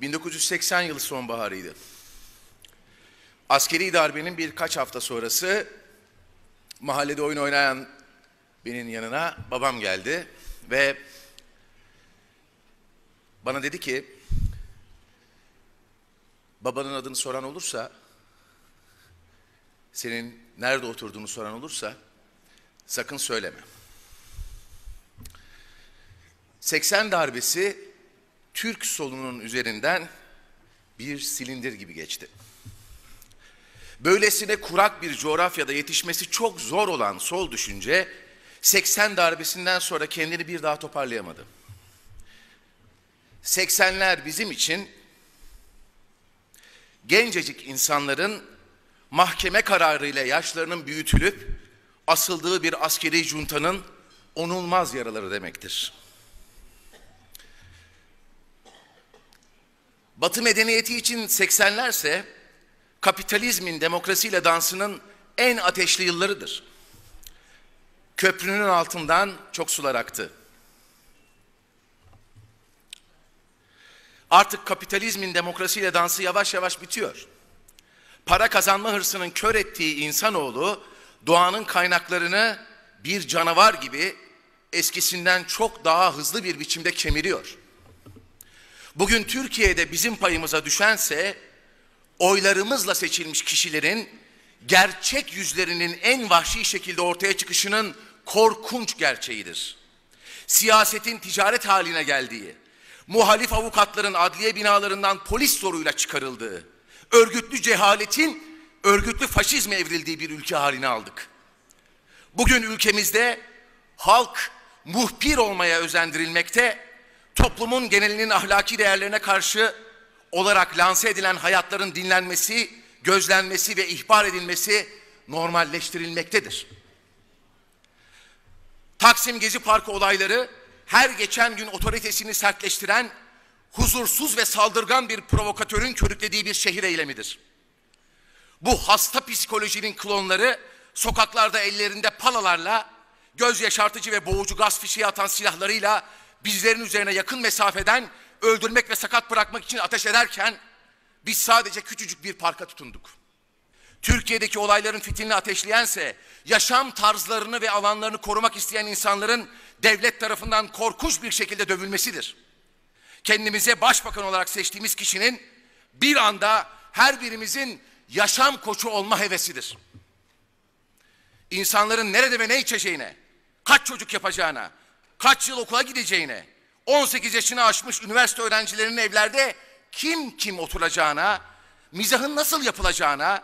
1980 yılı sonbaharıydı. Askeri darbenin birkaç hafta sonrası mahallede oyun oynayan benim yanına babam geldi ve bana dedi ki babanın adını soran olursa senin nerede oturduğunu soran olursa sakın söyleme. 80 darbesi Türk solunun üzerinden bir silindir gibi geçti. Böylesine kurak bir coğrafyada yetişmesi çok zor olan sol düşünce 80 darbesinden sonra kendini bir daha toparlayamadı. 80'ler bizim için gencecik insanların mahkeme kararıyla yaşlarının büyütülüp asıldığı bir askeri juntanın onulmaz yaraları demektir. Batı medeniyeti için 80'lerse kapitalizmin demokrasiyle dansının en ateşli yıllarıdır. Köprünün altından çok sular aktı. Artık kapitalizmin demokrasiyle dansı yavaş yavaş bitiyor. Para kazanma hırsının kör ettiği insanoğlu doğanın kaynaklarını bir canavar gibi eskisinden çok daha hızlı bir biçimde kemiriyor. Bugün Türkiye'de bizim payımıza düşense oylarımızla seçilmiş kişilerin gerçek yüzlerinin en vahşi şekilde ortaya çıkışının korkunç gerçeğidir. Siyasetin ticaret haline geldiği, muhalif avukatların adliye binalarından polis zoruyla çıkarıldığı, örgütlü cehaletin örgütlü faşizme evrildiği bir ülke haline aldık. Bugün ülkemizde halk muhbir olmaya özendirilmekte, toplumun genelinin ahlaki değerlerine karşı olarak lanse edilen hayatların dinlenmesi, gözlenmesi ve ihbar edilmesi normalleştirilmektedir. Taksim Gezi Parkı olayları her geçen gün otoritesini sertleştiren, huzursuz ve saldırgan bir provokatörün körüklediği bir şehir eylemidir. Bu hasta psikolojinin klonları sokaklarda ellerinde palalarla, göz yaşartıcı ve boğucu gaz fişeği atan silahlarıyla bizlerin üzerine yakın mesafeden öldürmek ve sakat bırakmak için ateş ederken biz sadece küçücük bir parka tutunduk. Türkiye'deki olayların fitilini ateşleyense yaşam tarzlarını ve alanlarını korumak isteyen insanların devlet tarafından korkunç bir şekilde dövülmesidir. Kendimize başbakan olarak seçtiğimiz kişinin bir anda her birimizin yaşam koçu olma hevesidir. İnsanların nerede ve ne içeceğine, kaç çocuk yapacağına, kaç yıl okula gideceğine, 18 yaşını aşmış üniversite öğrencilerinin evlerde kim kim oturacağına, mizahın nasıl yapılacağına,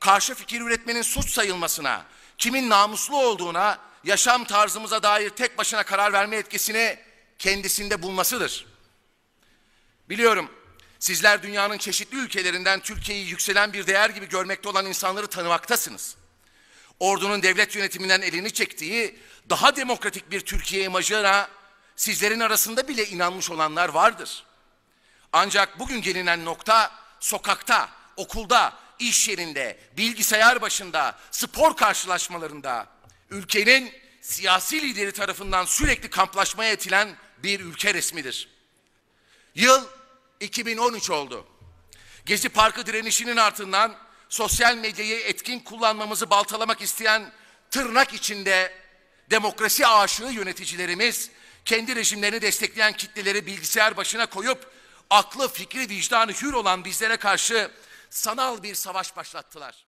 karşı fikir üretmenin suç sayılmasına, kimin namuslu olduğuna, yaşam tarzımıza dair tek başına karar verme etkisini kendisinde bulmasıdır. Biliyorum sizler dünyanın çeşitli ülkelerinden Türkiye'yi yükselen bir değer gibi görmekte olan insanları tanımaktasınız. Ordunun devlet yönetiminden elini çektiği daha demokratik bir Türkiye imajına sizlerin arasında bile inanmış olanlar vardır. Ancak bugün gelinen nokta sokakta, okulda, iş yerinde, bilgisayar başında, spor karşılaşmalarında ülkenin siyasi lideri tarafından sürekli kamplaşmaya etilen bir ülke resmidir. Yıl 2013 oldu. Gezi Parkı direnişinin ardından sosyal medyayı etkin kullanmamızı baltalamak isteyen tırnak içinde demokrasi aşığı yöneticilerimiz kendi rejimlerini destekleyen kitleleri bilgisayar başına koyup aklı, fikri, vicdanı hür olan bizlere karşı sanal bir savaş başlattılar.